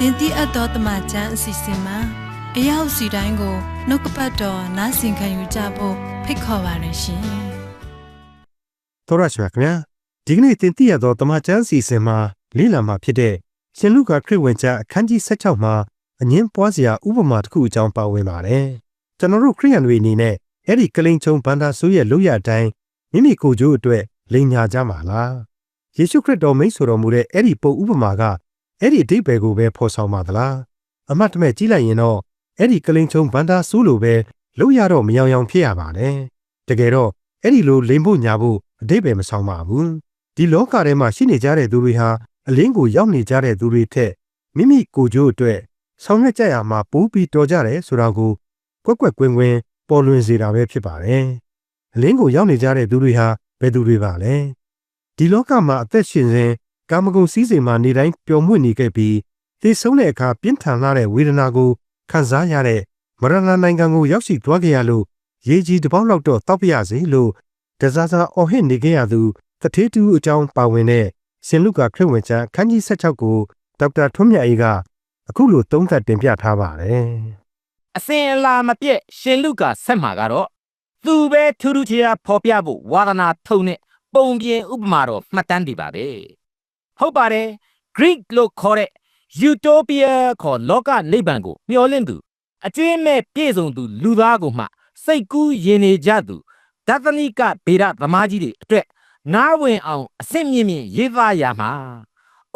တင်တိအပ်သောတမချန်းအစီအစဉ်မှာအရောက်စီတိုင်းကိုနှုတ်ကပတ်တော်နားဆင်ခံယူကြဖို့ဖိတ်ခေါ်ပါရရှင်တော်ရရှိပါခင်ဗျာဒီကနေ့တင်ပြရသောတမချန်းစီစဉ်မှာလေ့လာမှာဖြစ်တဲ့ရှင်လုကာခရစ်ဝင်ကျမ်းအခန်းကြီး16မှာအငင်းပွားစရာဥပမာတစ်ခုအကြောင်းပါဝင်ပါတယ်ကျွန်တော်တို့ခရိယန်တွေအနေနဲ့အဲ့ဒီကလိန်ချုံဘန္တာဆိုးရဲ့လို့ရအတိုင်းမိမိကိုယ်ကျိုးအတွက်လိန်ညာကြမှာလားယေရှုခရစ်တော်မိတ်ဆိုတော်မူတဲ့အဲ့ဒီပုံဥပမာက အဲ့ဒီအတိတ်ပဲကိုပဲဖော်ဆောင်ပါသလားအမတ်တမဲ့ကြီးလိုက်ရင်တော့အဲ့ဒီကလိန်ချုံဘန္တာဆိုးလိုပဲလို့ရတော့မယောင်ယောင်ဖြစ်ရပါတယ်တကယ်တော့အဲ့ဒီလိုလိန်ဖို့ညာဖို့အတိတ်ပဲမဆောင်ပါဘူးဒီလောကထဲမှာရှိနေကြတဲ့သူတွေဟာအလင်းကိုရောက်နေကြတဲ့သူတွေထက်မိမိကိုယ်ကျိုးအတွက်ဆောင်ရွက်ကြရမှာပိုးပြီးတော်ကြတယ်ဆိုတာကိုကွက်ကွက်ကွင်းကွင်းပေါ်လွင်စေတာပဲဖြစ်ပါတယ်အလင်းကိုရောက်နေကြတဲ့သူတွေဟာဘယ်သူတွေပါလဲဒီလောကမှာအသက်ရှင်စဉ် ကာမဂုဏ်စည်းစိမ်မှာနေတိုင်းပျော်မွေ့နေခဲ့ပြီးသေဆုံးတဲ့အခါပြင်းထန်လာတဲ့ဝေဒနာကိုခံစားရတဲ့မရဏနိုင်ငံကိုရောက်ရှိသွားခဲ့ရလို့ရေကြီးတစ်ပေါက်လောက်တော့တောက်ပြရစေလို့တစားစားအော်ဟစ်နေခဲ့ရသူတထေးတူအကြောင်းပါဝင်တဲ့ရှင်လုကာခရစ်ဝင်ကျမ်းအခန်းကြီး16ကိုဒေါက်တာထွန်းမြတ်အေးကအခုလိုသုံးသပ်တင်ပြထားပါတယ်အစင်အလာမပြည့်ရှင်လုကာဆက်မှာကတော့သူပဲထူးထူးခြားခြားဖော်ပြဖို့ဝါသနာထုံနဲ့ပုံပြင်ဥပမာတော့မှတ်တမ်းတည်ပါပဲ ဟုတ်ပါတယ် Greek လို့ခေါ်တဲ့ Utopia ခေါ်လောကနိဗ္ဗာန်ကိုမျှော်လင့်သူအကျွင်းမဲ့ပြည့်စုံသူလူသားကိုမှစိတ်ကူးယဉ်နေကြသူဒသနိကဗေဒသမားကြီးတွေအတွက်နားဝင်အောင်အစစ်မြင့်မြင့်ရေးသားရမှာ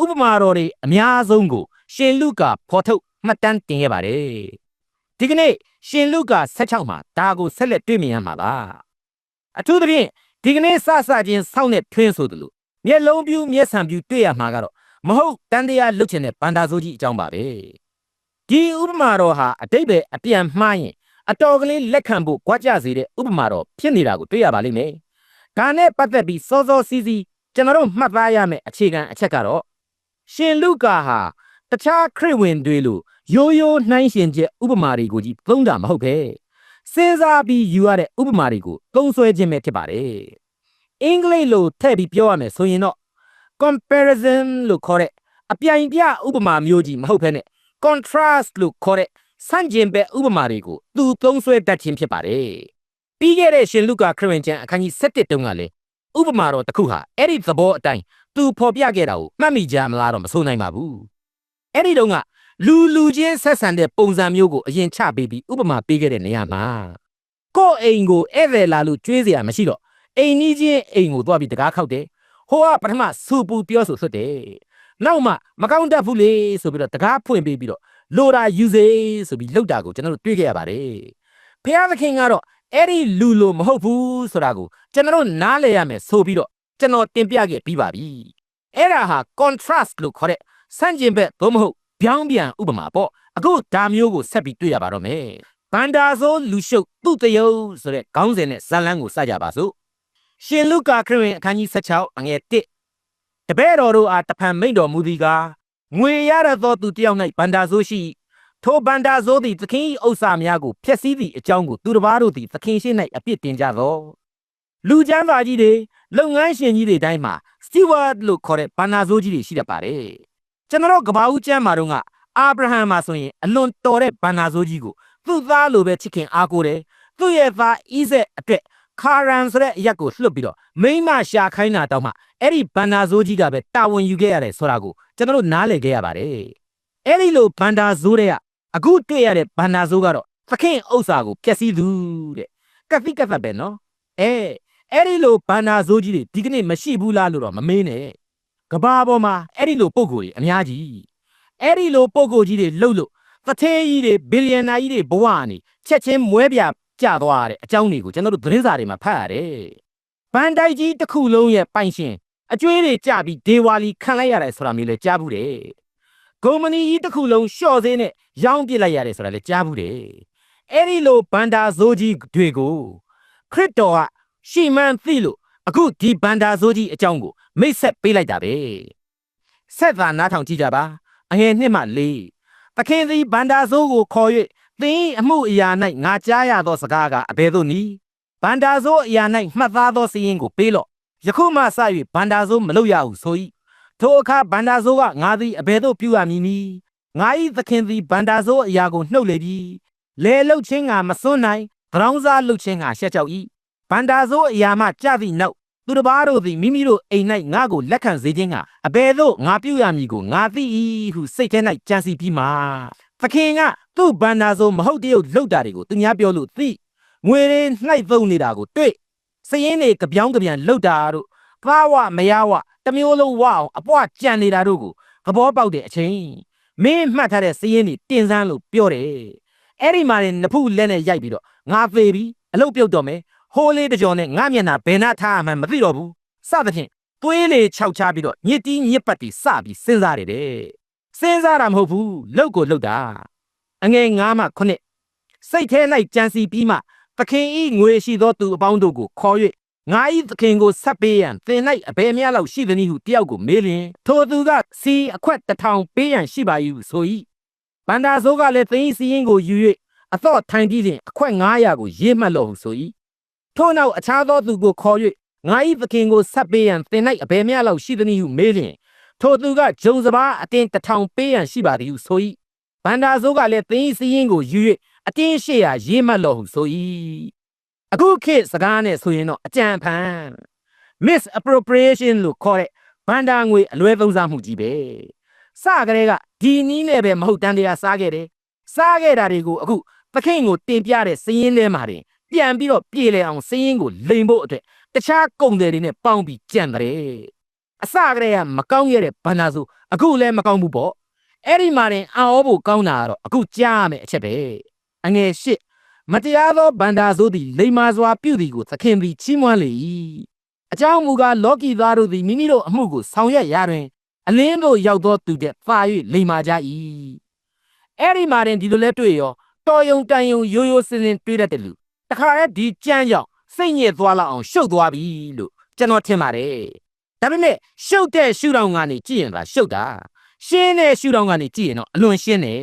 ဥပမာတော်တွေအများဆုံးကို ရှင်လုကာဖော်ထုတ်မှတ်တမ်းတင်ခဲ့ပါတယ်ဒီကနေ့ရှင်လုကာ16မှာဒါကိုဆက်လက်တွေ့မြင်ရမှာပါအထူးသဖြင့်ဒီကနေ့စစချင်းစောင့်နေထွင်းဆိုသလို မျက်လုံးပြူးမျက်စံပြူးတွေ့ရမှာကတော့မဟုတ်တန်တရားလုတ်ချင်တဲ့ဗန္တာဆိုးကြီးအကြောင်းပါပဲဒီဥပမာတော်ဟာအတိတ်ပဲအပြန်မှားရင်အတော်ကလေးလက်ခံဖို့ကြွားကြစေတဲ့ဥပမာတော်ဖြစ်နေတာကိုတွေ့ရပါလိမ့်မယ်ဒါနဲ့ပတ်သက်ပြီးစောစောစီးစီးကျွန်တော်တို့မှတ်သားရမယ့်အခြေခံအချက်ကတော့ရှင်လုကာဟာတခြားခရစ်ဝင်တွေလိုရိုးရိုးနှိုင်းရှင်ချက်ဥပမာတွေကိုကြီးသုံးတာမဟုတ်ပဲစဉ်းစားပြီးယူရတဲ့ဥပမာတွေကိုသုံးဆွဲခြင်းပဲဖြစ်ပါတယ် အင်္ဂလိပ်လိုထည့်ပြီးပြောရမယ်ဆိုရင်တော့ comparison လို့ခေါ်တဲ့အပြိုင်ပြဥပမာမျိုးကြီးမဟုတ်ဘဲနဲ့ contrast လို့ခေါ်တဲ့ဆန့်ကျင်ဘက်ဥပမာတွေကိုသူသုံးဆွဲတတ်ခြင်းဖြစ်ပါတယ်။ပြီးခဲ့တဲ့ရှင်လုကာခရစ်ဝင်ကျမ်းအခန်းကြီး7တုန်းကလည်းဥပမာတော်တစ်ခုဟာအဲ့ဒီသဘောအတိုင်းသူဖော်ပြခဲ့တာကိုမှတ်မိကြမလားတော့မဆိုနိုင်ပါဘူး။အဲ့ဒီတုန်းကလူလူချင်းဆက်ဆံတဲ့ပုံစံမျိုးကိုအရင်ချပေးပြီးဥပမာပေးခဲ့တဲ့နေရာမှာကို့အိမ်ကိုဧည့်သည်လာလို့ကြွေးစရာမရှိတော့ အိမ်ကြီးချင်းအိမ်ကိုသွားပြီးတကားခောက်တယ်ဟိုကပထမစူပူပြောဆိုဆွတ်တယ်နောက်မှမကောင်းတတ်ဘူးလေဆိုပြီးတော့တကားဖွင့်ပေးပြီးတော့လိုတာယူစေဆိုပြီးလှုပ်တာကိုကျွန်တော်တို့တွေ့ခဲ့ရပါတယ်ဖះသခင်ကတော့အဲ့ဒီလူလိုမဟုတ်ဘူးဆိုတာကိုကျွန်တော်တို့နားလည်ရမယ်ဆိုပြီးတော့ကျွန်တော်တင်ပြခဲ့ပြီးပါပြီအဲ့ဒါဟာ contrast လို့ခေါ်တဲ့ဆန့်ကျင်ဘက်သို့မဟုတ်ပြောင်းပြန်ဥပမာပေါ့အခုဒါမျိုးကိုဆက်ပြီးတွေ့ရပါတော့မယ်ဘန္တာဆိုလူရှုပ်သူ့တယုတ်ဆိုတဲ့ခေါင်းစဉ်နဲ့ဇာတ်လမ်းကိုစကြပါစို့ ရှင်လုကာခရစ်ဝင်အခန်းကြီး16အငယ်1တပည့်တော်တို့အားတဖန်မိန့်တော်မူသည်ကားငွေရရသောသူတယောက်၌ဘန္တာဆိုရှိထိုဘန္တာဆိုသည်သခင်၏ဥစ္စာများကိုဖျက်ဆီးသည့်အကြောင်းကိုသူတစ်ပါးတို့သည်သခင်ရှိ၌အပြစ်တင်ကြသောလူချမ်းသာကြီးတွေလုပ်ငန်းရှင်ကြီးတွေတိုင်းမှာ steward လို့ခေါ်တဲ့ဘန္တာဆိုကြီးတွေရှိတတ်ပါတယ်ကျွန်တော်ကဘာဦးကျမ်းမှာတော့ကအာဗြဟံမှာဆိုရင်အလွန်တော်တဲ့ဘန္နာဆိုးကြီးကိုသူ့သားလိုပဲချစ်ခင်အားကိုးတယ်သူ့ရဲ့သားဣဇက်အတွက် ခါရန်ဆိုတဲ့အရက်ကိုလှုပ်ပြီးတော့မိမရှာခိုင်းတာတောင်မှအဲ့ဒီဘန္နာဆိုးကြီးကပဲတာဝန်ယူခဲ့ရတယ်ဆိုတာကိုကျွန်တော်တို့နားလည်ခဲ့ရပါတယ်အဲ့ဒီလိုဘန္နာဆိုးတဲ့ကအခုတွေ့ရတဲ့ဘန္နာဆိုးကတော့သခင်ဥစ္စာကိုပျက်စီးသူတဲ့ကတိကသက်ပဲနော်အဲအဲ့ဒီလိုဘန္နာဆိုးကြီးတွေဒီကနေ့မရှိဘူးလားလို့တော့မမေးနဲ့ကဘာပေါ်မှာအဲ့ဒီလိုပုံကိုယ်ကြီးအများကြီးအဲ့ဒီလိုပုံကိုယ်ကြီးတွေလှုပ်လို့သထေးကြီးတွေဘီလီယံနာကြီးတွေဘဝကနေချက်ချင်းမွဲပြ ကြသွားတဲ့အကြောင်းတွေကိုကျွန်တော်တို့သတင်းစာတွေမှာဖတ်ရတယ်။ဘန်တိုက်ကြီးတစ်ခုလုံးရဲ့ပိုင်ရှင်အကျွေးတွေကြပြီးဒေဝါလီခံလိုက်ရတယ်ဆိုတာမျိုးလည်းကြားဘူးတယ်။ကုမ္ပဏီကြီးတစ်ခုလုံးရှော့သေးနဲ့ရောင်းပစ်လိုက်ရတယ်ဆိုတာလည်းကြားဘူးတယ်။အဲ့ဒီလိုဘန်ဒါဇိုးကြီးတွေကိုခရစ်တော်ကရှီမန်သိလို့အခုဒီဘန်ဒါဇိုးကြီးအကြောင်းကိုမိတ်ဆက်ပေးလိုက်တာပဲဆက်သာနားထောင်ကြည့်ကြပါအငယ်နှစ်မှလေးသခင်သည်ဘန္တာဆိုးကိုခေါ်၍ သင်၏အမှုအရာ၌ငါကြားရသောစကားကအဘယ်သို့နည်းဘန္တာဆိုးအရာ၌မှတ်သားသောစီရင်ကိုပေးလော့ယခုမှစ၍ဘန္တာဆိုးမလုပ်ရဟုဆို၏ထိုအခါဘန္တာဆိုးကငါသည်အဘယ်သို့ပြုရမည်နည်းငါဤသခင်သည်ဗန္တာဆိုးအရာကိုနှုတ်လေပြီလဲလှုပ်ခြင်းကမစွန်းနိုင်သရောင်းစားလှုပ်ခြင်းကရှက်ကြောက်၏ဗန္တာဆိုးအရာမှကြသည့်နောက်သူတစ်ပါးတို့သည်မိမိတို့အိမ်၌ငါကိုလက်ခံစေခြင်းကအဘယ်သို့ငါပြုရမည်ကိုငါသိ၏ဟုစိတ်ထဲ၌ကြံစီပြီးမှသခင်က သူ့ဗန္တာဆိုးမဟုတ်တရုတ်လှုပ်တာတွေကိုသူများပြောလို့သိငွေတွေနှိုက်သုံးနေတာကိုတွေ့စည်ရင်တွေကပြောင်းကပြန်လှုပ်တာတို့သားဝမယားဝတစ်မျိုးလုံးဝအောင်အပွားကြံနေတာတို့ကိုသဘောပေါက်တဲ့အချိန်မင်းမှတ်ထားတဲ့စည်ရင်တွေတင်စမ်းလို့ပြောတယ်အဲ့ဒီမှာနေနဖူးလက်နဲ့ရိုက်ပြီးတော့ငါသေးပြီအလုတ်ပြုတ်တော့မယ်ဟိုးလေးတစ်ကြော်နဲ့ငါမျက်နှာဘယ်နှထားအမှန်းမသိတော့ဘူးစသဖြင့်သွေးလေခြောက်ချပြီးတော့ညစ်တီးညစ်ပတ်တီစပြီးစဉ်းစားတယ်တဲ့စဉ်းစားတာမဟုတ်ဘူးလှုပ်ကိုလှုပ်တာ အငယ်ငါးမှခုနှစ်စိတ်ထဲ၌ကြံစီပြီးမှသခင်ဤငွေရှိသောသူအပေါင်းတို့ကိုခေါ်၍ငါဤသခင်ကိုဆက်ပေးရန်သင်၌အဘယ်များလောက်ရှိသနည်းဟုတယောက်ကိုမေးလျင်ထိုသူကစီအခွက်တစ်ထောင်ပေးရန်ရှိပါ၏ဟုဆို၏ဗန္ဒာဆိုးကလည်းသင်ဤစီရင်ကိုယူ၍အသော့ထိုင်ပြီးရင်အခွက်900ကိုရေးမှတ်လို့ဟုဆို၏ထို့နောက်အခြားသောသူကိုခေါ်၍ငါဤသခင်ကိုဆက်ပေးရန်သင်၌အဘယ်များလောက်ရှိသနည်းဟုမေးလျင်ထိုသူကဂျုံစပါးအတင်းတစ်ထောင်ပေးရန်ရှိပါသည်ဟုဆို၏ ဗန္ဒာဆိုးကလည်းသင်ဤစီရင်ကိုယူ၍အတင်း800ရေးမှတ်လို့ဟုဆို၏အခုခေတ်စကားနဲ့ဆိုရင်တော့အကြံဖန် misappropriation လို့ခေါ်တဲ့ဘန္တာငွေအလွဲသုံးစားမှုကြီးပဲစကလေးကဒီနီးနဲ့ပဲမဟုတ်တန်တရားစားခဲ့တယ်စားခဲ့တာတွေကိုအခုသခင်ကိုတင်ပြတဲ့စည်ရင်းထဲမှာတင်ပြန်ပြီးတော့ပြေလည်အောင်စည်ရင်းကိုလိန်ဖို့အတွက်တခြားကုန်တယ်တွေနဲ့ပေါင်းပြီးကြံတယ်အစကလေးကမကောင်းရတဲ့ဘန္တာဆိုအခုလည်းမကောင်းဘူးပေါ့ အဲ့ဒီမှာတင်အာဩဖို့ကောင်းတာကတော့အခုကြားရမယ်အချက်ပဲအငယ်ရှစ်မတရားသောဘန္တာဆိုသည်လိမ္မာစွာပြုသည်ကိုသခင်သည်ချီးမွမ်းလေ၏အကြောင်းမူကားလောကီသားတို့သည်မိမိတို့အမှုကိုဆောင်ရွက်ရာတွင်အလင်းတို့ရောက်သောသူတဲ့သာ၍လိမ္မာကြ၏အဲ့ဒီမှာတင်ဒီလိုလဲတွေ့ရောတော်ယုံတန်ယုံရိုးရိုးစင်စင်တွေ့တတ်တယ်လူတခါတည်းဒီကြမ်းကြောင့်စိတ်ညစ်သွားလောက်အောင်ရှုပ်သွားပြီလို့ကျွန်တော်ထင်ပါတယ်ဒါပေမဲ့ရှုပ်တဲ့ရှုထောင့်ကနေကြည့်ရင်သာရှုပ်တာ ရှင်းတဲ့ရှုထောင့်ကနေကြည့်ရင်တော့အလွန်ရှင်းတယ်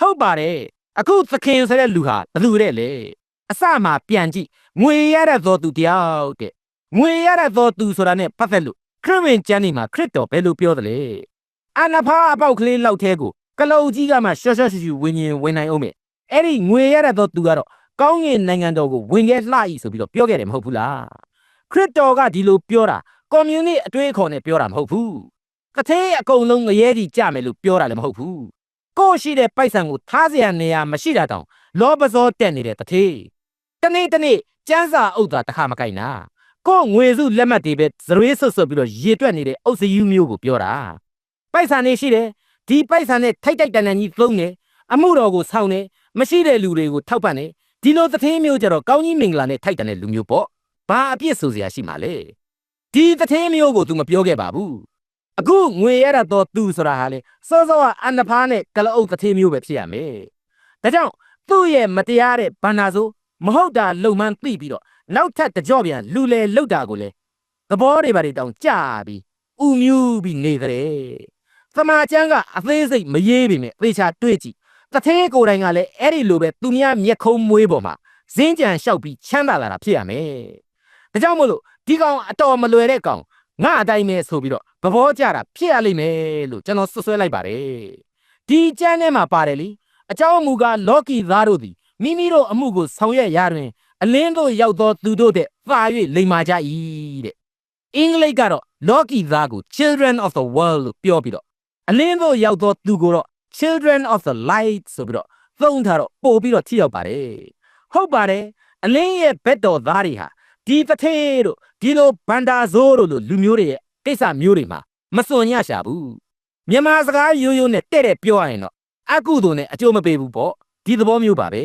ဟုတ်ပါတယ်အခုသခင်ဆိုတဲ့လူဟာဘယ်သူတဲ့လဲအစမှပြန်ကြည့်ငွေရတဲ့သောသူတယောက်တဲ့ငွေရတဲ့သောသူဆိုတာနဲ့ပတ်သက်လို့ခရစ်ဝင်ကျမ်းနေမှာခရစ်တော်ဘယ်လိုပြောသလဲအနာဖာအပေါက်ကလေးလောက်သေးကိုကလုတ်ကြီးကမှရှော့ရှော့ရှူရှူဝင်ရင်ဝင်နိုင်အောင်မယ်အဲ့ဒီငွေရတဲ့သောသူကတော့ကောင်းကင်နိုင်ငံတော်ကိုဝင်ခဲ့လှဤဆိုပြီးတော့ပြောခဲ့တယ်မဟုတ်ဘူးလားခရစ်တော်ကဒီလိုပြောတာကွန်မြူနတီအတွေးအခေါ်နဲ့ပြောတာမဟုတ်ဘူး ကသေးအကုန်လုံးငရဲတီကြမယ်လို့ပြောတာလည်းမဟုတ်ဘူးကိုရှိတဲ့ပိုက်ဆံကိုထားစရာနေရာမရှိတာတောင်လောပစောတက်နေတဲ့တထေးတနေ့တနေ့ကျန်းစာအုပ်သာတခါမကိုက်နာကိုငွေစုလက်မှတ်တွေပဲဇရွေးဆွတ်ဆွတ်ပြီးတော့ရေတွက်နေတဲ့အုပ်စယူးမျိုးကိုပြောတာပိုက်ဆံနေရှိတယ်ဒီပိုက်ဆံနဲ့ထိုက်တိုက်တန်တန်ကြီးသုံးတယ်အမှုတော်ကိုဆောင်တယ်မရှိတဲ့လူတွေကိုထောက်ပံ့တယ်ဒီလိုတထင်းမျိုးကြတော့ကောင်းကြီးမင်္ဂလာနဲ့ထိုက်တန်တဲ့လူမျိုးပေါ့ဘာအပြစ်ဆိုစရာရှိမှာလဲဒီတထင်းမျိုးကို तू မပြောခဲ့ပါဘူး အခုငွေရတာတော့ तू ဆိုတာဟာလေစောစောကအန်နဖားနဲ့ကလအုပ်သထေးမျိုးပဲဖြစ်ရမယ်ဒါကြောင့်သူ့ရဲ့မတရားတဲ့ဘန္နာဆိုမဟုတ်တာလုံမှန်းသိပြီးတော့နောက်ထပ်တကြော့ပြန်လူလေလောက်တာကိုလေသဘောတွေပါတွေတောင်ကြာပြီးဥမြူးပြီးနေကြတယ်သမာကျမ်းကအသေးစိတ်မရေးပေမဲ့သေချာတွေ့ကြည့်တထဲကိုယ်တိုင်ကလည်းအဲ့ဒီလိုပဲသူများမျက်ခုံးမွေးပေါ်မှာဇင်းကြံလျှောက်ပြီးချမ်းသာလာတာဖြစ်ရမယ်ဒါကြောင့်မို့လို့ဒီကောင်အတော်မလွယ်တဲ့ကောင် ငါအတိုင်းပဲဆိုပြီးတော့သဘောကျတာဖြစ်ရလိမ့်မယ်လို့ကျွန်တော်ဆွဆွဲလိုက်ပါတယ်ဒီကျမ်းထဲမှာပါတယ်လीအကြောင်းအမူကားလော်ကီသားတို့သည်မိမိတို့အမှုကိုဆောင်ရွက်ရတွင်အလင်းတို့ရောက်သောသူတို့တဲ့ပါ၍လိမ်မာကြ၏တဲ့အင်္ဂလိပ်ကတော့ Loki သားကို Children of the World လို့ပြောပြီးတော့အလင်းတို့ရောက်သောသူကိုတော့ Children of the Light ဆိုပြီးတော့သုံးထားတော့ပို့ပြီးတော့ထိရောက်ပါတယ်ဟုတ်ပါတယ်အလင်းရဲ့ဘက်တော်သားတွေဟာ ဒီတထေးတို့ဒီလိုဘန္တာဇိုးတို့လိုလူမျိုးတွေရဲ့ကိစ္စမျိုးတွေမှာမစွန်ညရှာဘူးမြန်မာစကားရိုးရိုးနဲ့တဲ့တဲ့ပြောရရင်တော့အကုသိုလ်နဲ့အကျိုးမပေးဘူးပေါ့ဒီသဘောမျိုးပါပဲ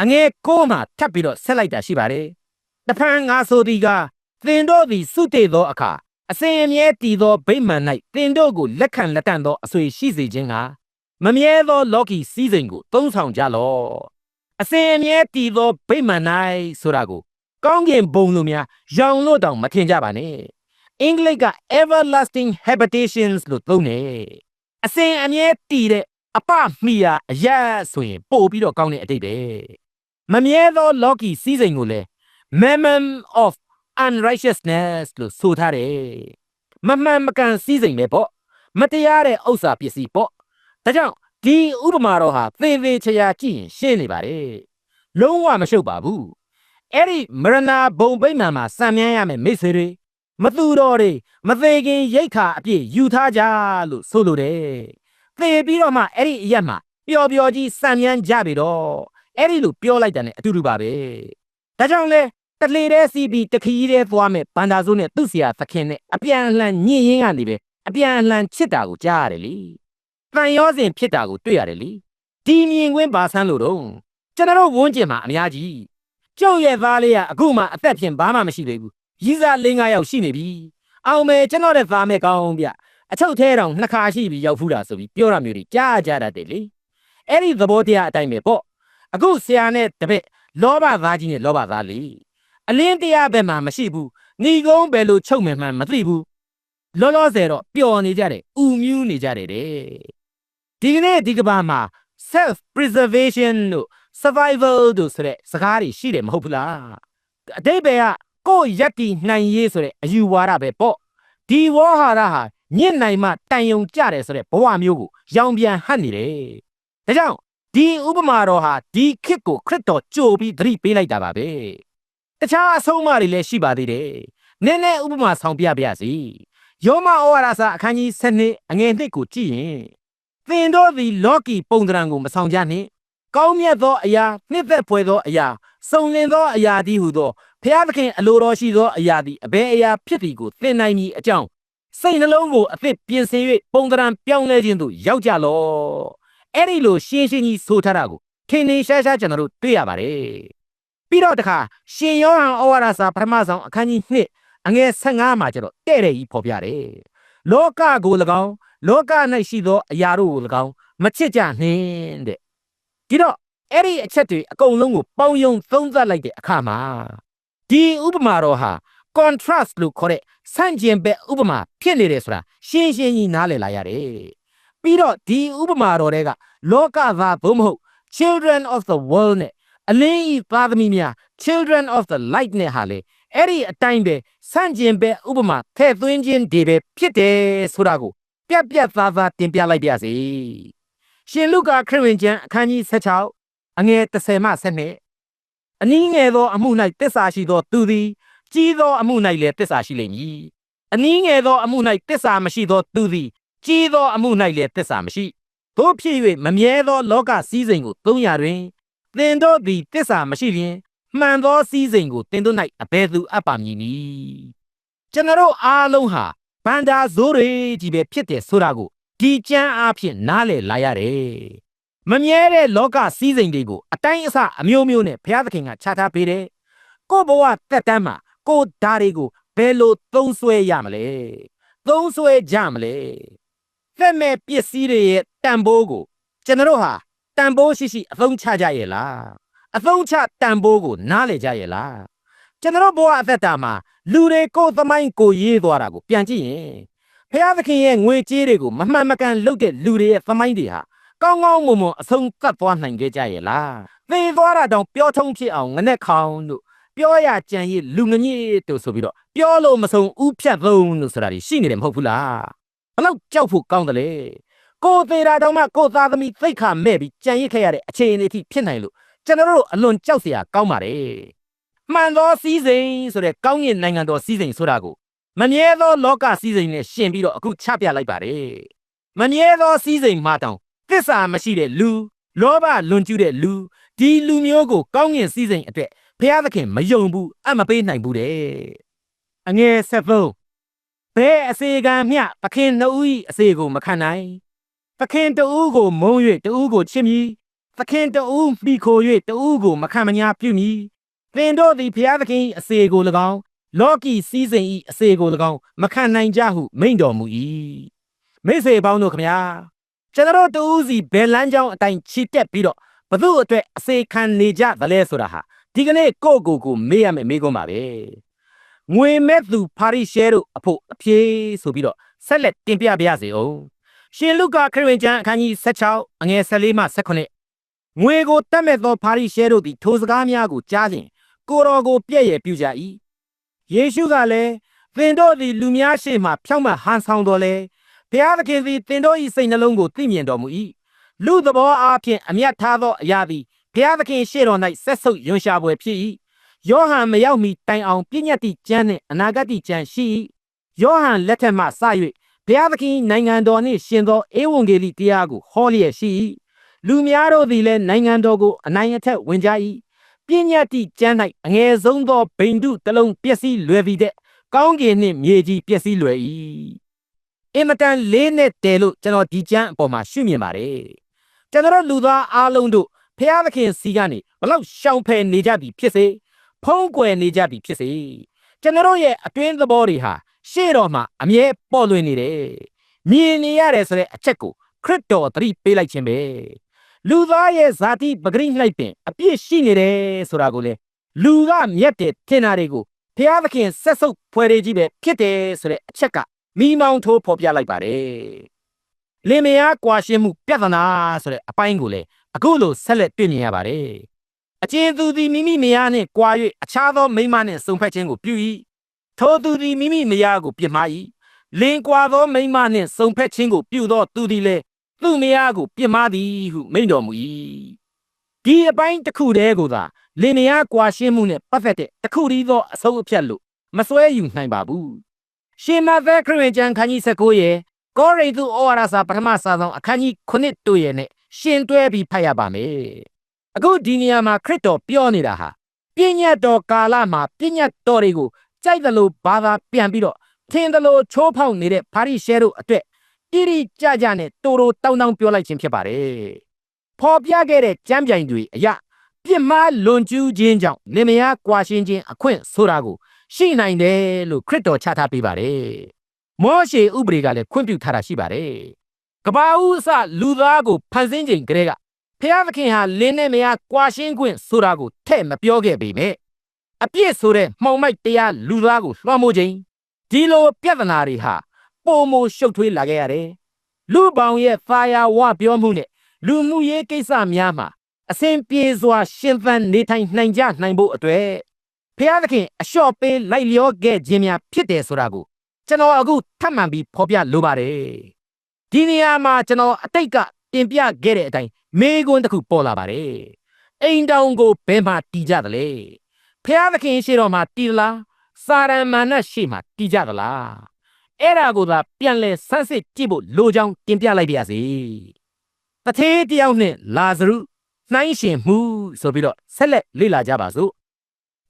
အငယ်ကိုမှထပ်ပြီးတော့ဆက်လိုက်တာရှိပါတယ်တဖန်ငါဆိုသည်ကသင်တို့သည်စုတေသောအခါအစဉ်အမြဲတည်သောဗိမာန်၌သင်တို့ကိုလက်ခံလက်တန့်သောအဆွေရှိစေခြင်းကမမြဲသောလောကီစည်းစိမ်ကိုသုံးဆောင်ကြလော့အစဉ်အမြဲတည်သောဗိမာန်၌ဆိုတာကို ကောင်းကင်ဘုံလိုများရောင်လို့တောင်မထင်ကြပါနဲ့အင်္ဂလိပ်က everlasting habitations လို့သုံးတယ်အစဉ်အမြဲတည်တဲ့အပမိယာအရက်ဆိုရင်ပို့ပြီးတော့ကောင်းတဲ့အတိတ်ပဲမမြဲသော လောကီစည်းစိမ်ကိုလည်း mammon of unrighteousness လို့ဆိုထားတယ်မမှန်မကန်စည်းစိမ်ပဲပေါ့မတရားတဲ့ဥစ္စာပစ္စည်းပေါ့ဒါကြောင့်ဒီဥပမာတော်ဟာသေသေးချာချာကြည့်ရင်ရှင်းနေပါတယ်လုံးဝမရှုပ်ပါဘူး အဲ့ဒီမရဏဘုံဗိမာန်မှာစံမြန်းရမယ်မိတ်ဆွေတွေမသူတော်တွေမသေးခင်ရိတ်ခါအပြည့်ယူထားကြလို့ဆိုလိုတယ်သေပြီးတော့မှအဲ့ဒီအရက်မှာပျော်ပျော်ကြီးစံမြန်းကြပြီတော့အဲ့ဒီလိုပြောလိုက်တာ ਨੇ အတူတူပါပဲဒါကြောင့်လဲတလေတဲ့စီးပြီးတခီးတဲ့သွားမယ်ဘန္တာဆိုးနဲ့သူ့ဆရာသခင်နဲ့အပြန်အလှန်ညှင်ရင်းကနေပဲအပြန်အလှန်ချစ်တာကိုကြားရတယ်လေတန်ရောစဉ်ဖြစ်တာကိုတွေ့ရတယ်လေဒီမြင်ကွင်းပါဆန်းလို့တော့ကျွန်တော်တို့ဝန်းကျင်မှာအများကြီး ကျုပ်ရဲ့သားလေးကအခုမှအသက်ဖြင့်ဘာမှမရှိသေးဘူးရီးစား၄၅ယောက်ရှိနေပြီအောင်မယ်ကျွန်တော်တဲ့သားမဲ့ကောင်းဗျအချုပ်ထဲတောင်နှစ်ခါရှိပြီရောက်ဖူးတာဆိုပြီးပြောရမျိုးတွေကြားကြတတ်တယ်လေအဲ့ဒီသဘောတရားအတိုင်းပဲပေါ့အခုဆရာနဲ့တပည့်လောဘသားကြီးနဲ့လောဘသားလေးအလင်းတရားဘက်မှာမရှိဘူးညီကုန်းဘယ်လိုချုပ်မယ်မှန်းမသိဘူးလောလောဆယ်တော့ပျော်နေကြတယ်ဥမြူးနေကြတယ်တဲ့ဒီကနေ့ဒီကဘာမှာ self preservation လို့ survival တို့ဆိုတဲ့စကားတွေရှိတယ်မဟုတ်ဘူးလားအတိတ်ဘယ်ကကိုယ့်ရက်တီနိုင်ရေးဆိုတဲ့အယူဝါဒပဲပေါ့ဒီဝေါဟာရဟာညစ်နိုင်မှတန်ယုံကြတယ်ဆိုတဲ့ဘဝမျိုးကိုရောင်ပြန်ဟပ်နေတယ်ဒါကြောင့်ဒီဥပမာတော်ဟာဒီခစ်ကိုခရစ်တော်ကြိုပြီးသတိပေးလိုက်တာပါပဲတခြားအဆုံးအမတွေလည်းရှိပါသေးတယ်နည်းနည်းဥပမာဆောင်ပြပါရစေယောမဩဝါဒစာအခန်းကြီး7အငယ်1ကိုကြည့်ရင်သင်တို့သည်လောကီပုံသဏ္ဍာန်ကိုမဆောင်ကြနှင့် ကောင်းမြတ်သောအရာနှစ်သက်ဖွယ်သောအရာစုံလင်သောအရာသည်ဟုသောဖျားသခင်အလိုတော်ရှိသောအရာသည်အဘယ်အရာဖြစ်သည်ကိုသင်နိုင်မည်အကြောင်းစိတ်နှလုံးကိုအသစ်ပြင်ဆင်၍ပုံသဏ္ဍာန်ပြောင်းလဲခြင်းသို့ရောက်ကြလော့အဲ့ဒီလိုရှင်းရှင်းကြီးဆိုထားတာကိုထင်ထင်ရှားရှားကျွန်တော်တို့တွေ့ရပါတယ်ပြီးတော့တခါရှင်ယောဟန်ဩဝါဒစာပထမဆုံးအခန်းကြီး1အငယ်15မှာကျတော့တဲ့တဲ့ကြီးဖော်ပြတယ်လောကကို၎င်းလောက၌ရှိသောအရာတို့ကို၎င်းမချစ်ကြနှင်းတဲ့ ဒီတော့အဲ့ဒီအချက်တွေအကုန်လုံးကိုပေါင်းယုံသုံးသပ်လိုက်တဲ့အခါမှာဒီဥပမာတော်ဟာ contrast လို့ခေါ်တဲ့ဆန့်ကျင်ဘက်ဥပမာဖြစ်နေတယ်ဆိုတာရှင်းရှင်းကြီးနားလည်လာရတယ်ပြီးတော့ဒီဥပမာတော်တွေကလောကသားဘုံမဟုတ် children of the world နဲ့အလင်းဤသားသမီးများ children of the light နဲ့ဟာလေအဲ့ဒီအတိုင်းပဲဆန့်ကျင်ဘက်ဥပမာထဲ့သွင်းခြင်းတွေပဲဖြစ်တယ်ဆိုတာကိုပြက်ပြက်သားသားတင်ပြလိုက်ပါရစေ ရှင်လုကာခရစ်ဝင်ကျမ်းအခန်းကြီး16အငယ်30မှ7အနည်းငယ်သောအမှု၌တစ္ဆာရှိသောသူသည်ကြီးသောအမှု၌လည်းတစ္ဆာရှိလိမ့်မည်အနည်းငယ်သောအမှု၌တစ္ဆာမရှိသောသူသည်ကြီးသောအမှု၌လည်းတစ္ဆာမရှိတို့ဖြစ်၍မမြဲသောလောကစည်းစိမ်ကိုသုံးရတွင်သင်တို့သည်တစ္ဆာမရှိလျင်မှန်သောစည်းစိမ်ကိုသင်တို့၌အဘယ်သူအပ်ပါမည်နည်းကျွန်တော်တို့အားလုံးဟာဘန္တာဇိုးတွေကြီးပဲဖြစ်တယ်ဆိုတာကို ဒီကျမ်းအားဖြင့်နားလည်လာရတယ်မမြဲတဲ့လောကစည်းစိမ်တွေကိုအတိုင်းအဆအမျိုးမျိုးနဲ့ဘုရားသခင်ကခြားထားပေးတယ်ကိုယ့်ဘဝတက်တမ်းမှာကိုယ်ဓာတ်တွေကိုဘယ်လိုသုံးဆွဲရမလဲသုံးဆွဲကြမလဲသက်မဲ့ပစ္စည်းတွေရဲ့တန်ဖိုးကိုကျွန်တော်တို့ဟာတန်ဖိုးရှိရှိအသုံးချကြရဲ့လားအသုံးချတန်ဖိုးကိုနားလည်ကြရဲ့လားကျွန်တော်ဘဝအသက်တာမှာလူတွေကိုယ်သမိုင်းကိုရေးသွားတာကိုပြန်ကြည့်ရင် ဖျားသခင်ရဲ့ငွေကြေးတွေကိုမမှန်မကန်လုပ်တဲ့လူတွေရဲ့သမိုင်းတွေဟာကောင်းကောင်းမွန်မွန်အဆုံးသတ်သွားနိုင်ခဲ့ကြရဲ့လားသေသွားတာတောင်ပြောထုံးဖြစ်အောင်ငနဲ့ခေါင်းတို့ပြောရကြံရည်လူငညစ်တို့ဆိုပြီးတော့ပြောလို့မဆုံးဥဖြတ်သုံးလို့ဆိုတာရှိနေတယ်မဟုတ်ဘူးလားဘလောက်ကြောက်ဖို့ကောင်းတယ်လေကိုသေးတာတောင်မှကိုသားသမီးသိခါမဲ့ပြီးကြံရစ်ခဲ့ရတဲ့အခြေအနေအထိဖြစ်နိုင်လို့ကျွန်တော်တို့အလွန်ကြောက်စရာကောင်းပါတယ်မှန်သောစည်းစိမ်ဆိုတဲ့ကောင်းကင်နိုင်ငံတော်စည်းစိမ်ဆိုတာကို မမြဲသောလောကစည်းစိမ်နဲ့ရှင်ပြီးတော့အခုချပြလိုက်ပါတယ်မမြဲသောစည်းစိမ်မှတောင်သစ္စာမရှိတဲ့လူလောဘလွန်ကျူးတဲ့လူဒီလူမျိုးကိုကောင်းကင်စည်းစိမ်အတွက်ဖျားသခင်မယုံဘူးအမပေးနိုင်ဘူးတဲ့အငယ်ဆက်ဖို့ဘဲအစေကံမျှသခင်နှုတ်ဤအစေကိုမခံနိုင်သခင်တူးကိုမုံ၍တူးကိုချစ်မည်သခင်တူးမိခို၍တူးကိုမခံမညာပြုမည်သင်တို့သည်ဘုရားသခင်၏အစေကို၎င်း လောကီစည်းစိမ်၏အစေကို၎င်းမခံနိုင်ကြဟုမိန့်တော်မူ၏မိတ်ဆွေပေါင်းတို့ခမညာကျွန်တော်တို့တူးစီဘယ်လန်းကြောင်းအတိုင်းချီတက်ပြီးတော့ဘသူ့အတွက်အစေခံနေကြသလဲဆိုတာဟာဒီကနေ့ကိုယ့်ကိုယ်ကိုမေးရမယ်မေးခွန်းပါပဲငွေမဲ့သူဖာရိရှဲတို့အဖို့အပြေးဆိုပြီးတော့ဆက်လက်တင်ပြပါရစေအောင်ရှင်လုကာခရစ်ဝင်ကျမ်းအခန်းကြီး16အငယ်14မှ18ငွေကိုတတ်မဲ့သောဖာရိရှဲတို့သည်ထိုစကားများကိုကြားစဉ်ကိုတော်ကိုပြည့်ရပြုကြ၏ ယေရှုကလည်းသင်တို့သည်လူများရှေ့မှဖြောင့်မတ်ဟန်ဆောင်တော်လဲဘုရားသခင်သည်သင်တို့၏စိတ်နှလုံးကိုသိမြင်တော်မူ၏လူသဘောအားဖြင့်အမျက်ထားသောအရာသည်ဘုရားသခင်ရှေ့တော်၌ဆက်ဆုပ်ယွန်ရှာပွဲဖြစ်၏ယောဟန်မရောက်မီတိုင်အောင်ပြည့်ညတ်တိကျမ်းနှင့်အနာဂတ်တိကျမ်းရှိ၏ယောဟန်လက်ထက်မှစ၍ဘုရားသခင်နိုင်ငံတော်နှင့်ရှင်သောဧဝံဂေလိတရားကိုဟောလျက်ရှိ၏လူများတို့သည်လည်းနိုင်ငံတော်ကိုအနိုင်အထက်ဝင်ကြ၏ ပြည့်ညတ်တိကျမ်း၌အငယ်ဆုံးသောဗိန္ဓုတစ်လုံးပျက်စီးလွယ်သည်တဲ့ကောင်းကင်နှင့်မြေကြီးပျက်စီးလွယ်၏အင်မတန်လေးနဲ့တဲလို့ကျွန်တော်ဒီကျမ်းအပေါ်မှာရှုမြင်ပါတယ်ကျွန်တော်လူသားအားလုံးတို့ဖျားသခင်စီကနေဘလောက်ရှောင်ဖယ်နေကြပြီဖြစ်စေဖုံးကွယ်နေကြပြီဖြစ်စေကျွန်တော်ရဲ့အတွင်းသဘောတွေဟာရှေ့တော်မှာအမြဲပေါ်လွင်နေတယ်မြင်နေရတယ်ဆိုတဲ့အချက်ကိုခရစ်တော်သတိပေးလိုက်ခြင်းပဲ လူသားရဲ့ဇာတိပဂရိနှိုက်ပင်အပြစ်ရှိနေတယ်ဆိုတာကိုလေလူကမြက်တယ်ထင်တာတွေကိုဖျားသခင်ဆက်ဆုပ်ဖွယ်တွေကြီးပဲဖြစ်တယ်ဆိုတဲ့အချက်ကမိမောင်းထိုးဖော်ပြလိုက်ပါတယ်လင်မယားကွာရှင်းမှုပြဿနာဆိုတဲ့အပိုင်းကိုလေအခုလိုဆက်လက်တွေ့မြင်ရပါတယ်အကျဉ်သူသည်မိမိမယားနှင့်ကွာ၍အခြားသောမိန်းမနှင့်စုံဖက်ခြင်းကိုပြု၏ထိုသူသည်မိမိမယားကိုပြစ်မှား၏လင်ကွာသောမိန်းမနှင့်စုံဖက်ခြင်းကိုပြုသောသူသည်လည်း သူ့မယားကိုပြစ်မှားသည်ဟုမိန့်တော်မူ၏ဒီအပိုင်းတစ်ခုတည်းကိုသာလင်မယားကွာရှင်းမှုနဲ့ပတ်သက်တဲ့တစ်ခုတည်းသောအဆုံးအဖြတ်လို့မစွဲယူနိုင်ပါဘူးရှင်မသက်ခရစ်ဝင်ကျမ်းခန်းကြီး19ရဲ့ကောရိန္သုဩဝါဒစာပထမစာဆောင်အခန်းကြီး9တို့ရဲ့နဲ့ရှင်တွဲပြီးဖတ်ရပါမယ်အခုဒီနေရာမှာခရစ်တော်ပြောနေတာဟာပြည့်ညတ်တော်ကာလမှာပြည့်ညတ်တော်တွေကိုကြိုက်တယ်လို့ဘာသာပြန်ပြီးတော့ထင်တယ်လို့ချိုးဖောက်နေတဲ့ပါရိရှဲတို့အတွက် တိတိကျကျနဲ့တိုးတိုးတောင်းတောင်းပြောလိုက်ခြင်းဖြစ်ပါတယ်ဖော်ပြခဲ့တဲ့ကြမ်းပြိုင်တွေအရာပြစ်မှားလွန်ကျူးခြင်းကြောင့်လင်မယားကွာရှင်းခြင်းအခွင့်ဆိုတာကိုရှိနိုင်တယ်လို့ခရစ်တော်ချထားပေးပါတယ်မောရှေဥပဒေကလည်းခွင့်ပြုထားတာရှိပါတယ်ကဘာဦးအစလူသားကိုဖန်ဆင်းခြင်းကလေးကဖျားသခင်ဟာလင်းနဲ့မယားကွာရှင်းခွင့်ဆိုတာကိုထဲ့မပြောခဲ့ပေမဲ့အပြစ်ဆိုတဲ့မှောင်မိုက်တရားလူသားကိုလွှမ်းမိုးခြင်းဒီလိုပြဿနာတွေဟာ ပုံမရှုပ်ထွေးလာခဲ့ရတယ်လူပေါင်းရဲ့ဖာယာဝပြောမှုနဲ့လူမှုရေးကိစ္စများမှာအစဉ်ပြေစွာ ရှင်သန်နေထိုင်နိုင်ကြနိုင်ဖို့အတွက်ဖျားသခင်အလျှော့ပေးလိုက်လျောခဲ့ခြင်းများဖြစ်တယ်ဆိုတာကိုကျွန်တော်အခုထပ်မံပြီးဖော်ပြလိုပါတယ်ဒီနေရာမှာကျွန်တော်အတိတ်ကတင်ပြခဲ့တဲ့အတိုင်းမေးခွန်းတစ်ခုပေါ်လာပါတယ်အိမ်တောင်ကိုဘယ်မှာတီးကြသလဲဖျားသခင်ရှိတော်မှာတီးသလားစာရမဏတ်ရှိမှာတီးကြသလား အဲ့ဒါကိုသာပြန်လဲဆန်းစစ်ကြည့်ဖို့လိုကြောင်းတင်ပြလိုက်ပါရစေတထေးတယောက်နဲ့လာဇရုနှိုင်းရှင်မှုဆိုပြီးတော့ဆက်လက်လေ့လာကြပါစို့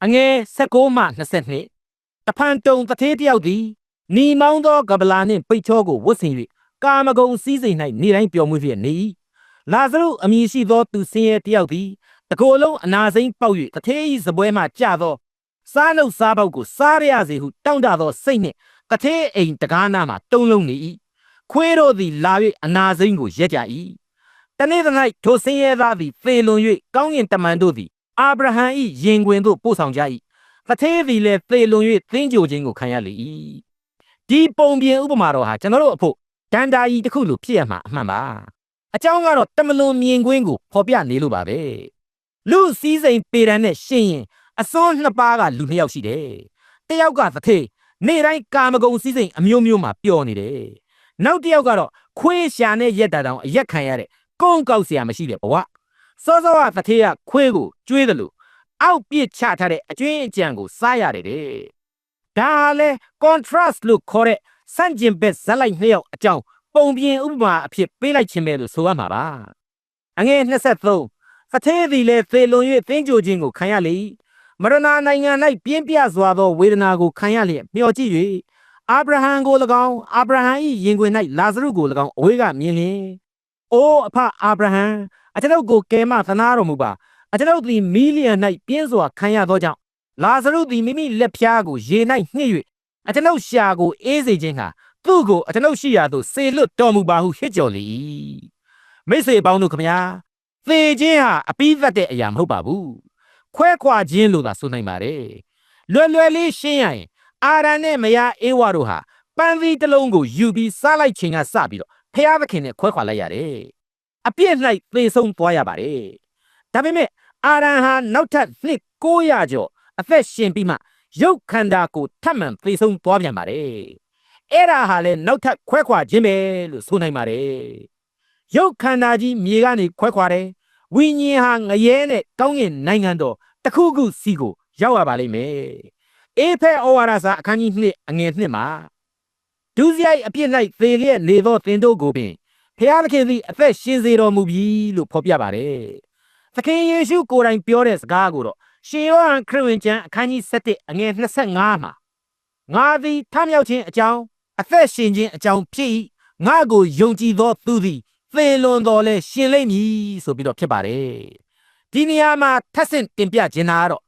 အငယ်16မှ22တဖန်တုံတထေးတယောက်သည်နီမောင်းသောကပလာနှင့်ပိတ်ချောကိုဝတ်ဆင်၍ကာမဂုဏ်စည်းစိမ်၌နေတိုင်းပျော်မွေ့ဖြစ်နေ၏လာဇရုအမည်ရှိသောသူဆင်းရဲတယောက်သည်တကိုယ်လုံးအနာစိမ့်ပေါက်၍တထေး၏စပွဲမှကျသောစားနှုတ်စားပေါက်ကိုစားရစေဟုတောင်းတသောစိတ်နှင့် တထေးအိမ်တကားနာမှတုံးလုံးနေ၏ခွေးတို့သည်လာ၍အနာစိမ့်ကိုရက်ကြ၏တနေ့သ၌ထိုဆင်းရဲသားသည်သေလွန်၍ကောင်းကင်တမန်တို့သည်အာဗြဟံ၏ရင်ခွင်သို့ပို့ဆောင်ကြ၏တထေးသည်လည်းသေလွန်၍သင်္ကြိုခြင်းကိုခံရလေ၏ဒီပုံပြင်ဥပမာတော်ဟာကျွန်တော်တို့အဖို့ဒန္တာကြီးတစ်ခုလိုဖြစ်ရမှာအမှန်ပါအကြောင်းကတော့တမလွန်မြင်ကွင်းကိုဖော်ပြနေလို့ပါပဲလူစည်းစိမ်ပေရန်နဲ့ရှင်ရင်အစွန်းနှစ်ပါးကလူနှစ်ယောက်ရှိတယ်တယောက်ကသထေး နေ့တိုင်းကာမဂုဏ်စည်းစိမ်အမျိုးမျိုးမှာပျော်နေတယ်နောက်တစ်ယောက်ကတော့ခွေးရှာနဲ့ရက်တာတောင်အရက်ခံရတဲ့ကုန်းကောက်เสียမရှိတဲ့ဘဝစောစောကသထေးကခွေးကိုကျွေးတယ်လို့အောက်ပြစ်ချထားတဲ့အကျွင်းအကြံကိုစားရတယ်တဲ့ဒါလဲ contrast လို့ခေါ်တဲ့စန့်ကျင်ဘက်ဇက်လိုက်နှစ်ယောက်အကြောင်းပုံပြင်ဥပမာအဖြစ်ပေးလိုက်ခြင်းပဲလို့ဆိုရမှာပါအငယ်23သထေးသည်လည်းသေလွန်၍သင်္ကြိုခြင်းကိုခံရလေ မရဏနိုင်ငံ၌ပြင်းပြစွာသောဝေဒနာကိုခံရလျက်မျှော်ကြည့်၍အာဗြဟံကို၎င်းအာဗြဟံ၏ရင်ခွင်၌လာဇရုကို၎င်းအဝေးကမြင်လျင်အိုးအဖအာဗြဟံအကျွန်ုပ်ကိုကဲမသနာတော်မူပါအကျွန်ုပ်သည်မီလီယံ၌ပြင်းစွာခံရသောကြောင့်လာဇရုသည်မိမိလက်ဖျားကိုရေ၌နှိပ်၍အကျွန်ုပ်ရှာကိုအေးစေခြင်းဟာသူ့ကိုအကျွန်ုပ်ရှိရာသို့ဆေလွတ်တော်မူပါဟုဟစ်ကြော်လေ၏မိတ်ဆွေပေါင်းတို့ခမညာသေခြင်းဟာအပိသက်တဲ့အရာမဟုတ်ပါဘူး ခွဲခွာခြင်းလို့သာဆိုနိုင်ပါတယ်လွယ်လွယ်လေးရှင်းရရင်အာရန်နဲ့မယားအေဝါတို့ဟာပန်းသီးတစ်လုံးကိုယူပြီးစားလိုက်ခြင်းကစပြီးတော့ဖျားသခင်နဲ့ခွဲခွာလိုက်ရတယ်အပြစ်၌သေဆုံးသွားရပါတယ်ဒါပေမဲ့အာရန်ဟာနောက်ထပ်နှစ်900ကျော်အသက်ရှင်ပြီးမှရုပ်ခန္ဓာကိုထပ်မံသေဆုံးသွားပြန်ပါတယ်အဲ့ဒါဟာလည်းနောက်ထပ်ခွဲခွာခြင်းပဲလို့ဆိုနိုင်ပါတယ်ရုပ်ခန္ဓာကြီးမြေကနေခွဲခွာတယ် ဝိညာဉ်ဟာငရဲနဲ့ကောင်းကင်နိုင်ငံတော်တစ်ခုခုစီကိုရောက်ရပါလိမ့်မယ်အေဖဲဩဝါဒစာအခန်းကြီး2အငယ်1မှာဒုစရိုက်အပြစ်၌သေလျက်နေသောသင်တို့ကိုပင်ဖျားသခင်သည်အသက်ရှင်စေတော်မူပြီလို့ဖော်ပြပါတယ်သခင်ယေရှုကိုယ်တိုင်ပြောတဲ့စကားကိုတော့ရှင်ယောဟန်ခရစ်ဝင်ကျမ်းအခန်းကြီး7အငယ်25မှာငါသည်ထမြောက်ခြင်းအကြောင်းအသက်ရှင်ခြင်းအကြောင်းဖြစ်၏ငါကိုယုံကြည်သောသူသည် သေလွန်တော်လဲရှင်လိမ့်မည်ဆိုပြီးတော့ဖြစ်ပါတယ်ဒီနေရာမှာထပ်ဆင့်တင်ပြခြင်းတာကတော့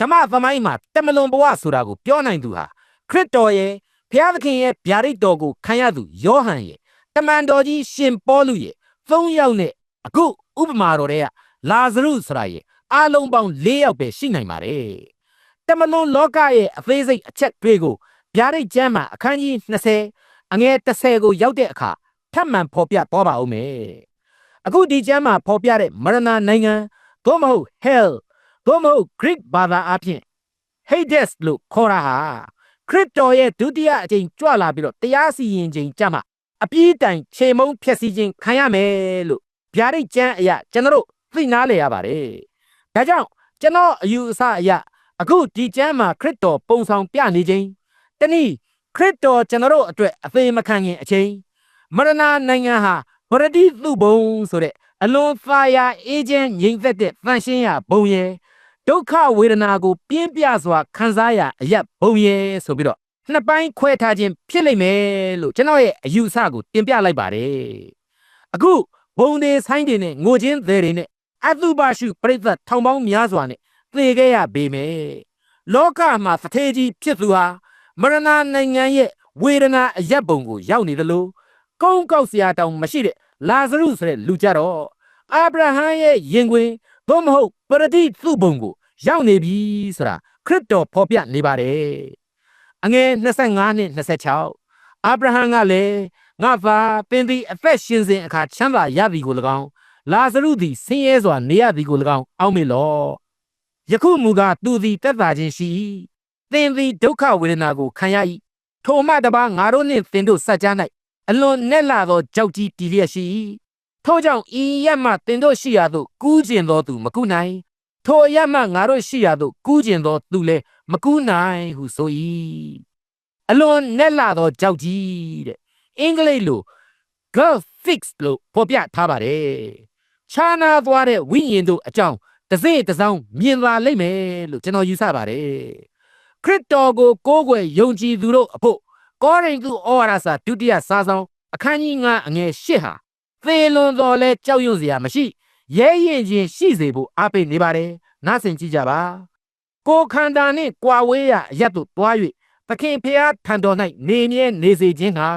ဓမ္မသမိုင်းမှာတမလွန်ဘဝဆိုတာကိုပြောနိုင်သူဟာခရစ်တော်ရဲ့ဘုရားသခင်ရဲ့ဗျာဒိတ်တော်ကိုခံရသူယောဟန်ရဲ့တမန်တော်ကြီးရှင်ပေါလုရဲ့သုံးယောက်နဲ့အခုဥပမာတော်တွေကလာဇရုဆိုတာရဲ့အားလုံးပေါင်း၄ယောက်ပဲရှိနိုင်ပါတယ်တမလွန်လောကရဲ့အသေးစိတ်အချက်တွေကိုဗျာဒိတ်ကျမ်းမှာအခန်းကြီး20အငယ်30ကိုရောက်တဲ့အခါ ထပ်မံဖော်ပြသွားပါဦးမယ်အခုဒီကျမ်းမှာဖော်ပြတဲ့မရဏနိုင်ငံသို့မဟုတ် hell သို့မဟုတ် Greek ဘာသာအဖြစ် Hades လို့ခေါ်တာဟာခရစ်တော်ရဲ့ဒုတိယအကြိမ်ကြွလာပြီးတော့တရားစီရင်ခြင်းကြမှာအပြည့်တိုင်ခြေမုံဖြက်စီခြင်းခံရမယ်လို့ဗျာဒိတ်ကျမ်းအရာကျွန်တော်တို့သိနာလေရပါတယ်။ဒါကြောင့်ကျွန်တော်အယူအဆအရာအခုဒီကျမ်းမှာခရစ်တော်ပုံဆောင်ပြနေခြင်းတနည်းခရစ်တော်ကျွန်တော်တို့အတွက်အသေးမခံခင်အချိန် မရဏနိုင်ငံဟာဗရတိသူဘုံဆိုတဲ့အလွန်ဖာယာအေဂျင့်ငြိမ်သက်တဲ့တန်ရှင်းရဘုံရဲ့ဒုက္ခဝေဒနာကိုပြင်းပြစွာခံစားရအရက်ဘုံရဲ့ဆိုပြီးတော့နှစ်ပိုင်းခွဲထားခြင်းဖြစ်လိမ့်မယ်လို့ကျွန်တော်ရဲ့အယူအဆကိုတင်ပြလိုက်ပါတယ်အခုဘုံတွေဆိုင်းတွေနဲ့ငိုချင်းသေးတွေနဲ့အတုပရှုပြိဿထောင်ပေါင်းများစွာနဲ့သေခဲ့ရပေမယ်လောကမှာသထေကြီးဖြစ်သူဟာမရဏနိုင်ငံရဲ့ဝေဒနာအရက်ဘုံကိုရောက်နေတယ်လို့ ကုန်းကောက်စရာတောင်မရှိတဲ့လာဇရုဆိုတဲ့လူကြတော့အာဗြဟံရဲ့ရင်ခွင်သို့မဟုတ်ပရတိသူ့ဘုံကိုရောက်နေပြီဆိုတာခရစ်တော်ဖော်ပြနေပါတယ်အငယ်25နဲ့26အာဗြဟံကလည်းငါဖာပင်သည်အသက်ရှင်စဉ်အခါချမ်းသာရသည်ကို၎င်းလာဇရုသည်ဆင်းရဲစွာနေရသည်ကို၎င်းအောက်မေ့လော့ယခုမူကားသူသည်တက်တာခြင်းရှိ၏သင်သည်ဒုက္ခဝေဒနာကိုခံရ၏ထိုမှတပါငါတို့နှင့်သင်တို့စัจ जा ၌ အလွန်နဲ့လာသောကြောက်ကြီးတည်လျက်ရှိ၏ထို့ကြောင့်ဤရက်မှသင်တို့ရှိရာသို့ကူးကျင်သောသူမကူနိုင် ထိုအရက်မှငါတို့ရှိရာသို့ကူးကျင်သောသူလည်းမကူနိုင်ဟုဆို၏အလွန်နဲ့လာသောကြောက်ကြီးတဲ့အင်္ဂလိပ်လို girl fix လို့ဖော်ပြထားပါတယ်ခြားနာသွားတဲ့ဝိညာဉ်တို့အကြောင်းတစ်စိတစ်စောင်းမြင်ပါလိမ့်မယ်လို့ကျွန်တော်ယူဆပါတယ်ခရစ်တော်ကိုကိုးကွယ်ယုံကြည်သူတို့အဖို့ ကောရိန္သုဩဝါဒစာဒုတိယစာဆောင်အခန်းကြီး9အငယ်8ဟာသေလွန်တော်လဲကြောက်ရွံ့စရာမရှိရဲရင်ချင်းရှိစေဖို့အားပေးနေပါတယ်နားဆင်ကြည့်ကြပါကိုခန္ဓာနှင့်ကြွာဝေးရအရက်တို့တွား၍သခင်ဖျားထံတော်၌နေမြဲနေစေခြင်းဟာ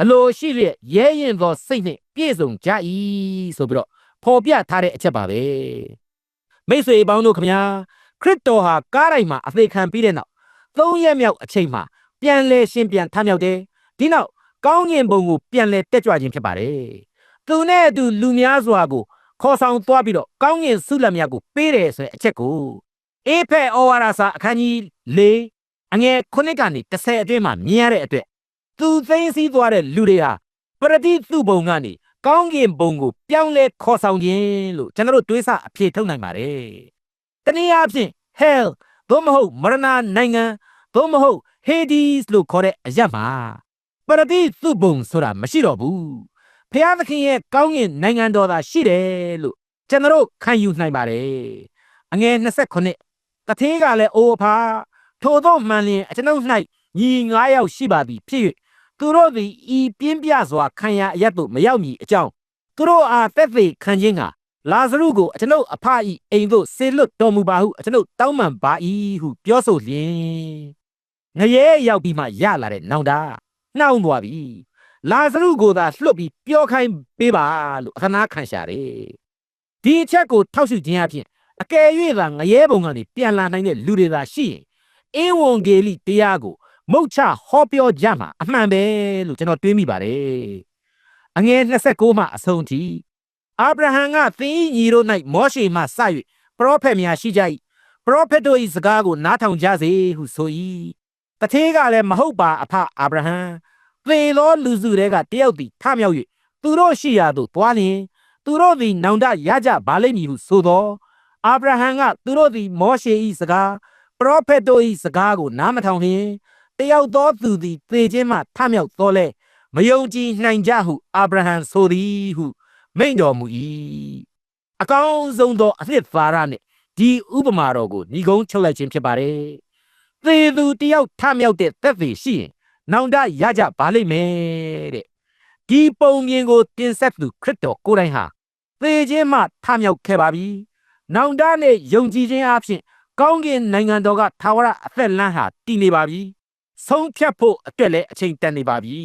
အလိုရှိလျက်ရဲရင်သောစိတ်နှင့်ပြည့်စုံကြ၏ဆိုပြီးတော့ဖော်ပြထားတဲ့အချက်ပါပဲမိတ်ဆွေပေါင်းတို့ခမညာခရစ်တော်ဟာကားတိုင်းမှာအသေးခံပြီးတဲ့နောက်သုံးရက်မြောက်အချိန်မှာ ပြန်လဲရှင်ပြန်ထမြောက်တယ်ဒီနောက်ကောင်းကျင်ဘုံကိုပြန်လဲတက်ကြွခြင်းဖြစ်ပါတယ်သူနဲ့အတူလူများစွာကိုခေါ်ဆောင်သွားပြီးတော့ကောင်းကျင်ဆုလက်များကိုပေးတယ်ဆိုတဲ့အချက်ကိုအေဖက်ဩဝါဒစာအခန်းကြီး၄အငယ်9ကနေ10အတွင်းမှာမြင်ရတဲ့အတွက်သူသိသိသွားတဲ့လူတွေဟာပရတိသူဘုံကနေကောင်းကင်ဘုံကိုပြောင်းလဲခေါ်ဆောင်ခြင်းလို့ကျွန်တော်တို့တွေးဆအဖြေထုတ်နိုင်ပါတယ်။တနည်းအားဖြင့် hell သို့မဟုတ်မရဏနိုင်ငံသို့မဟုတ် Hades လို့ခေါ်တဲ့အရက်မှာပရတိသူဘုံဆိုတာမရှိတော့ဘူး။ဖျားသခင်ရဲ့ကောင်းကင်နိုင်ငံတော်သာရှိတယ်လို့ကျွန်တော်တို့ခံယူနိုင်ပါတယ်။အငယ်29တထေးကလည်းအိုဖာထို့သောမှန်လျင်အကျွန်ုပ်၌ညီ9ယောက်ရှိပါသည်ဖြစ်၍သူတို့သည်ဤပြင်းပြစွာခံရအရက်သို့မရောက်မီအကြောင်းသူတို့အားသက်သေခံခြင်းကလာဇရုကိုအကျွန်ုပ်အဖဤအိမ်သို့ဆေလွတ်တော်မူပါဟုအကျွန်ုပ်တောင်းပန်ပါ၏ဟုပြောဆိုလျင် ငရဲရောက်ပြီးမှရလာတဲ့နောင်တနှောင်းသွားပြီလာဇရုကိုသာလွတ်ပြီးပြောခိုင်းပေးပါလို့အခနာခံရှာတယ်ဒီအချက်ကိုထောက်ရှုခြင်းအပြင်အကယ်၍သာငရဲဘုံကနေပြန်လာနိုင်တဲ့လူတွေသာရှိရင်အင်းဝန်ဂေလိတရားကိုမုတ်ချဟောပြောကြမှာအမှန်ပဲလို့ကျွန်တော်တွေးမိပါတယ်အငယ်29မှအဆုံးထိအာဗြဟံကသင်၏ညီတို့၌မောရှေမှစ၍ပရောဖက်များရှိကြ၏ပရောဖက်တို့၏စကားကိုနားထောင်ကြစေဟုဆို၏ တထေးကလည်းမဟုတ်ပါအဖအာဗြဟံသေသောလူစုတွေကတယောက်သည်ထမြောက်၍သူတို့ရှိရာသို့သွားလျင်သူတို့သည်နောင်တရကြပါလိမ့်မည်ဟုဆိုသောအာဗြဟံကသူတို့သည်မောရှေ၏စကားပရောဖက်တို့၏စကားကိုနားမထောင်လျင်တယောက်သောသူသည်သေခြင်းမှထမြောက်သောလဲမယုံကြည်နိုင်ကြဟုအာဗြဟံဆိုသည်ဟုမိန့်တော်မူ၏အကောင်းဆုံးသောအနှစ်သာရနှင့်ဒီဥပမာတော်ကိုညီကုန်းချုပ်လိုက်ခြင်းဖြစ်ပါတယ် သေသူတယောက်ထမြောက်တဲ့သက်သေရှိရင်နောင်တရကြပါလိမ့်မယ်တဲ့ဒီပုံမြင်ကိုတင်ဆက်သူခရစ်တော်ကိုယ်တိုင်ဟာသေခြင်းမှထမြောက်ခဲ့ပါပြီ။နောင်တနဲ့ယုံကြည်ခြင်းအပြင်ကောင်းကင်နိုင်ငံတော်ကထာဝရအသက်လမ်းဟာတည်နေပါပြီ။ဆုံးဖြတ်ဖို့အတွက်လည်းအချိန်တန်နေပါပြီ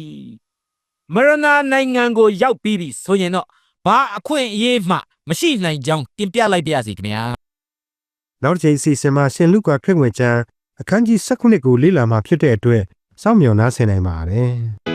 ။မရဏနိုင်ငံကိုရောက်ပြီးပြီဆိုရင်တော့ဘာအခွင့်အရေးမှမရှိနိုင်ကြောင်းတင်ပြလိုက်ပါရစေခင်ဗျာနောက်တစ်ချိန်စီစဉ်မှာရှင်လူကာခရစ်ဝင်ကျမ်း အခန်းကြီး19ကိုလေ့လာမှာဖြစ်တဲ့အတွက်စောင့်မျှော်နှားဆင်နိုင်ပါတယ်။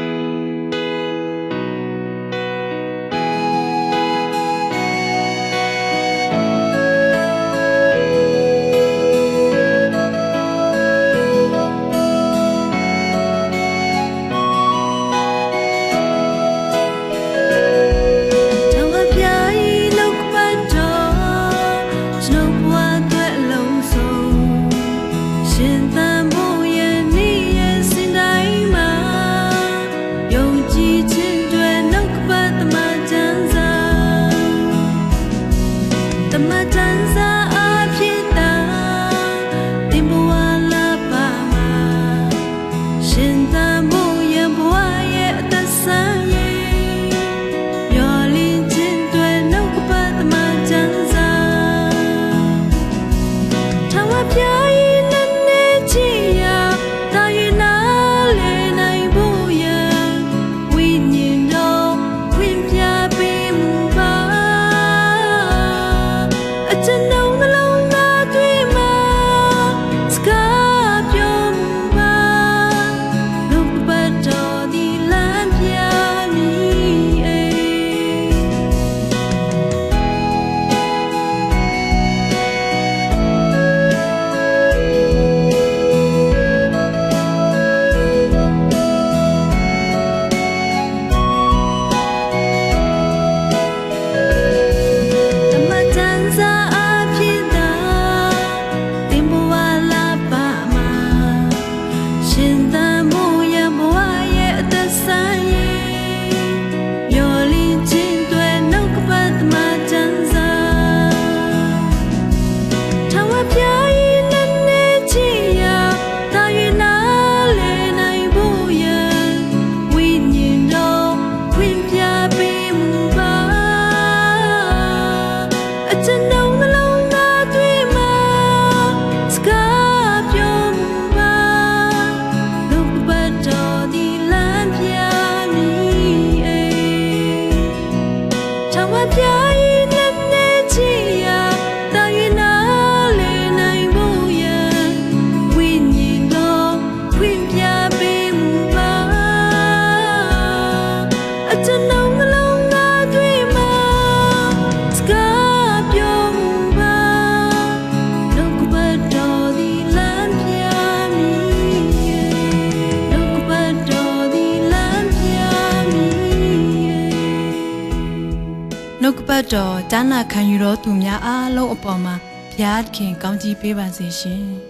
နှုတ်ကပတ်တော်ဈာနာခံယူတော်သူများအားလုံးအပေါ်မှာဘုရားသခင်ကောင်းချီးပေးပါစေရှင်